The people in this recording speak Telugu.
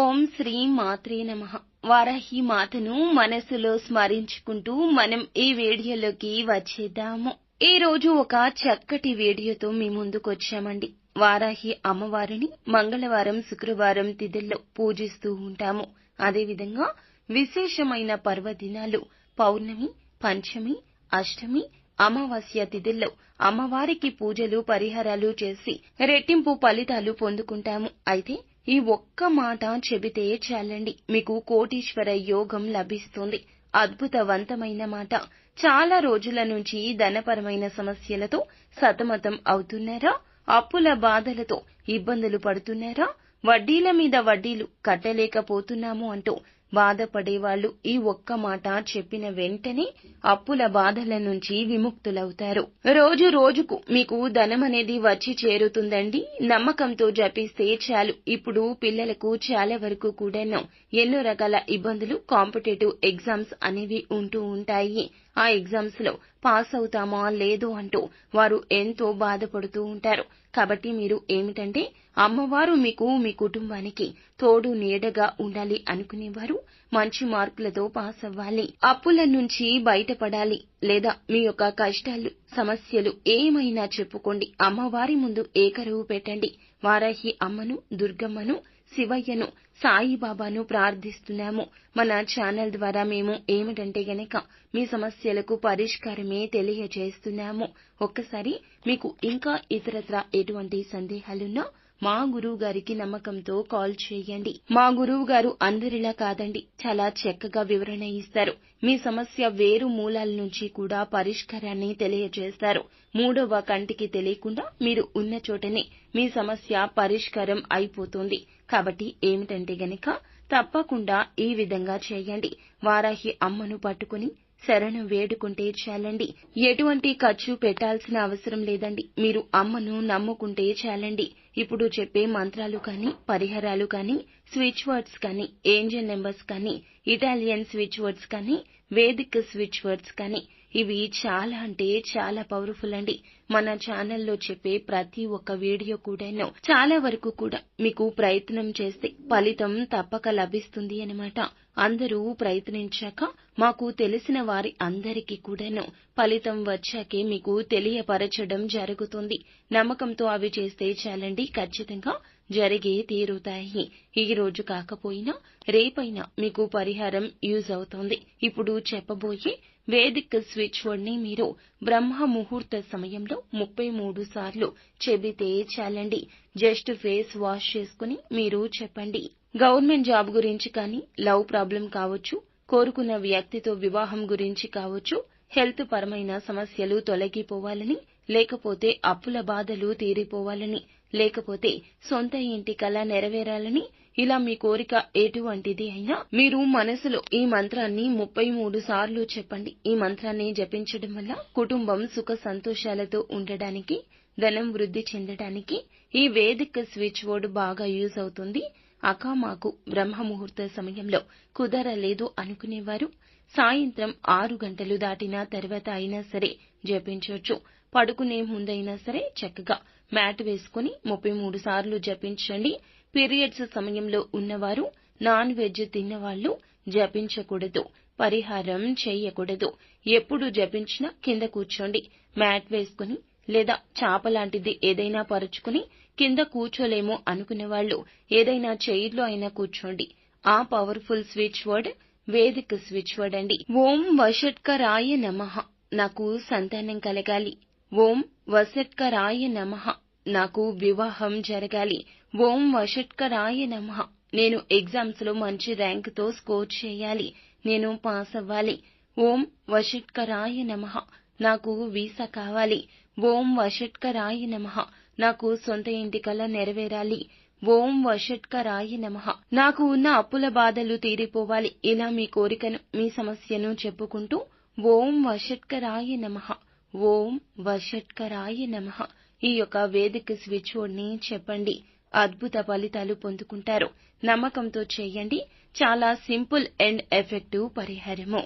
ఓం శ్రీ మాత్రే నమ. వారాహి మాతను మనసులో స్మరించుకుంటూ మనం ఈ వీడియోలోకి వచ్చేద్దాము. ఈ రోజు ఒక చక్కటి వీడియోతో మీ ముందుకు వచ్చామండి. వారాహి అమ్మవారిని మంగళవారం శుక్రవారం తిథుల్లో పూజిస్తూ ఉంటాము. అదేవిధంగా విశేషమైన పర్వదినాలు పౌర్ణమి పంచమి అష్టమి అమావాస్య తిథుల్లో అమ్మవారికి పూజలు పరిహారాలు చేసి రెట్టింపు ఫలితాలు పొందుకుంటాము. అయితే ఈ ఒక్క మాట చెబితే చాలండి. మీకు కోటీశ్వర యోగం లభిస్తుంది. అద్భుతవంతమైన మాట. చాలా రోజుల నుంచి ధనపరమైన సమస్యలతో సతమతం అవుతున్నారా? అప్పుల బాధలతో ఇబ్బందులు పడుతున్నారా? వడ్డీల మీద వడ్డీలు కట్టలేకపోతున్నాము అంటూ బాధపడేవాళ్ళు ఈ ఒక్క మాట చెప్పిన వెంటనే అప్పుల బాధల నుంచి విముక్తులవుతారు. రోజు రోజుకు మీకు ధనం అనేది వచ్చి చేరుతుందండి. నమ్మకంతో జపిస్తే చాలు. ఇప్పుడు పిల్లలకు చాలా వరకు కూడాను ఎన్నో రకాల ఇబ్బందులు కాంపిటేటివ్ ఎగ్జామ్స్ అనేవి ఉంటూ ఉంటాయి. ఆ ఎగ్జామ్స్లో పాస్ అవుతామా లేదు అంటూ వారు ఎంతో బాధపడుతూ ఉంటారు. కాబట్టి మీరు ఏమిటంటే అమ్మవారు మీకు మీ కుటుంబానికి తోడు నీడగా ఉండాలి అనుకునేవారు మంచి మార్కులతో పాస్ అవ్వాలి. అప్పుల నుంచి బయటపడాలి లేదా మీ యొక్క కష్టాలు సమస్యలు ఏమైనా చెప్పుకోండి. అమ్మవారి ముందు ఏకరువు పెట్టండి. వారాహి అమ్మను దుర్గమ్మను శివయ్యను సాయిబాబాను ప్రార్థిస్తున్నాము. మన ఛానల్ ద్వారా మేము ఏమిటంటే గనక మీ సమస్యలకు పరిష్కారమే తెలియజేస్తున్నాము. ఒక్కసారి మీకు ఇంకా ఇతరత్ర ఎటువంటి సందేహాలున్నా మా గురువు గారికి నమ్మకంతో కాల్ చేయండి. మా గురువు గారు అందరిలా కాదండి. చాలా చక్కగా వివరణ ఇస్తారు. మీ సమస్య వేరు మూలాల నుంచి కూడా పరిష్కారాన్ని తెలియజేస్తారు. మూడవ కంటికి తెలియకుండా మీరు ఉన్న చోటనే మీ సమస్య పరిష్కారం అయిపోతుంది. కాబట్టి ఏమిటంటే గనక తప్పకుండా ఈ విధంగా చేయండి. వారాహి అమ్మను పట్టుకుని శరణు వేడుకుంటే చాలండి. ఎటువంటి ఖర్చు పెట్టాల్సిన అవసరం లేదండి. మీరు అమ్మను నమ్ముకుంటే చాలండి. ఇప్పుడు చెప్పే మంత్రాలు కానీ పరిహారాలు కానీ స్విచ్ వర్డ్స్ కానీ ఏంజల్ నెంబర్స్ కానీ ఇటాలియన్ స్విచ్ వర్డ్స్ కానీ వేదిక్ స్విచ్ వర్డ్స్ కానీ ఇవి చాలా అంటే చాలా పవర్ఫుల్ అండి. మన ఛానల్లో చెప్పే ప్రతి ఒక్క వీడియో కూడాను చాలా వరకు కూడా మీకు ప్రయత్నం చేస్తే ఫలితం తప్పక లభిస్తుంది అనమాట అందరూ ప్రయత్నించాక మాకు తెలిసిన వారి అందరికీ కూడాను ఫలితం వచ్చాకే మీకు తెలియపరచడం జరుగుతుంది. నమ్మకంతో అవి చేస్తే చాలండి. ఖచ్చితంగా జరిగే తీరుతాయి. ఈ రోజు కాకపోయినా రేపైనా మీకు పరిహారం యూజ్ అవుతుంది. ఇప్పుడు చెప్పబోయే వేదిక్ స్విచ్ వర్డ్ని మీరు బ్రహ్మ ముహూర్త సమయంలో ముప్పై మూడు సార్లు చెబితే చాలండి. జస్ట్ ఫేస్ వాష్ చేసుకుని మీరు చెప్పండి. గవర్నమెంట్ జాబ్ గురించి కానీ లవ్ ప్రాబ్లం కావచ్చు కోరుకున్న వ్యక్తితో వివాహం గురించి కావచ్చు హెల్త్ పరమైన సమస్యలు తొలగిపోవాలని లేకపోతే అప్పుల బాధలు తీరిపోవాలని లేకపోతే సొంత ఇంటి కళ నెరవేరాలని ఇలా మీ కోరిక ఎటువంటిది అయినా మీరు మనసులో ఈ మంత్రాన్ని ముప్పై మూడు సార్లు చెప్పండి. ఈ మంత్రాన్ని జపించడం వల్ల కుటుంబం సుఖ సంతోషాలతో ఉండడానికి ధనం వృద్ధి చెందడానికి ఈ వేదిక స్విచ్ బోర్డు బాగా యూజ్ అవుతుంది. అకామాకు బ్రహ్మ ముహూర్త సమయంలో కుదరలేదు అనుకునేవారు. సాయంత్రం ఆరు గంటలు దాటిన తర్వాత అయినా సరే జపించవచ్చు పడుకునే ముందైనా సరే చక్కగా మ్యాట్ వేసుకుని ముప్పై మూడు సార్లు జపించండి. పీరియడ్స్ సమయంలో ఉన్నవారు నాన్ వెజ్ తిన్నవాళ్ళు జపించకూడదు పరిహారం చేయకూడదు. ఎప్పుడు జపించినా కింద కూర్చోండి. మ్యాట్ వేసుకుని లేదా చాప లాంటిది ఏదైనా పరుచుకుని కింద కూర్చోలేమో అనుకునేవాళ్ళు ఏదైనా చైర్లో అయినా కూర్చోండి. ఆ పవర్ఫుల్ స్విచ్ వర్డ్ వేదిక స్విచ్ వర్డ్ అండి. ఓం వషట్కరాయ నమః. నాకు సంతానం కలగాలి. ఓం వసట్కరాయ నమః. నాకు వివాహం జరగాలి. ఓం వషట్కరాయ నమః. నేను ఎగ్జామ్స్లో మంచి ర్యాంకుతో స్కోర్ చేయాలి. నేను పాస్ అవ్వాలి. ఓం వషట్కరాయ నమః. నాకు వీసా కావాలి. ఓం వషట్కరాయ నమః. నాకు సొంత ఇంటి కల నెరవేరాలి. ఓం వషట్కరాయ నమః. నాకు ఉన్న అప్పుల బాధలు తీరిపోవాలి. ఇలా మీ కోరికను మీ సమస్యను చెప్పుకుంటూ ఓం వషట్కరాయ నమః. ఓం వషట్కరాయ నమః. ఈ యొక్క వేదిక స్విచ్ని చెప్పండి. అద్భుత ఫలితాలు పొందుకుంటారు. నమ్మకంతో చేయండి. చాలా సింపుల్ అండ్ ఎఫెక్టివ్ పరిహారము.